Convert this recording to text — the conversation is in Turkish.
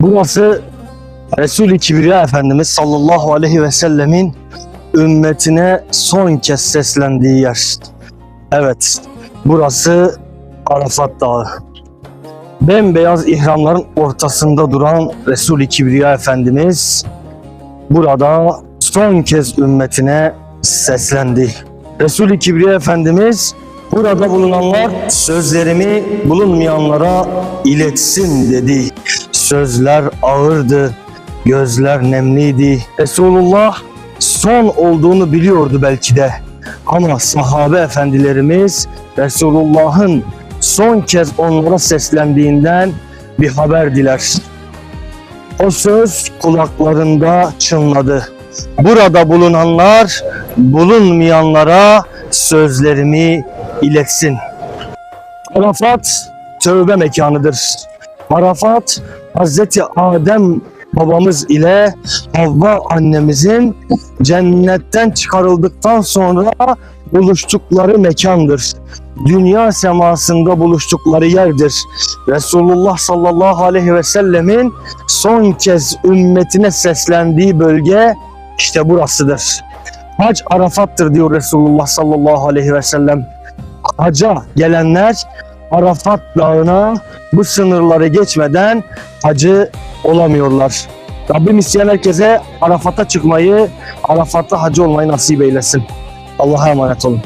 Burası Resul-i Kibriya Efendimiz sallallahu aleyhi ve sellemin ümmetine son kez seslendiği yer. Evet, burası Arafat Dağı. Bembeyaz ihramların ortasında duran Resul-i Kibriya Efendimiz burada son kez ümmetine seslendi. Resul-i Kibriya Efendimiz burada bulunanlar sözlerimi bulunmayanlara iletsin dedi. Sözler ağırdı, gözler nemliydi. Resulullah son olduğunu biliyordu belki de. Ama sahabe efendilerimiz Resulullah'ın son kez onlara seslendiğinden bir haber diler. O söz kulaklarında çınladı. Burada bulunanlar bulunmayanlara sözlerimi iletsin. Arafat tövbe mekanıdır. Arafat Hazreti Adem babamız ile Havva annemizin cennetten çıkarıldıktan sonra buluştukları mekandır. Dünya semasında buluştukları yerdir. Resulullah sallallahu aleyhi ve sellemin son kez ümmetine seslendiği bölge işte burasıdır. Hac Arafat'tır diyor Resulullah sallallahu aleyhi ve sellem. Haca gelenler Arafat Dağı'na bu sınırları geçmeden hacı olamıyorlar. Rabbim isteyen herkese Arafat'a çıkmayı, Arafat'ta hacı olmayı nasip eylesin. Allah'a emanet olun.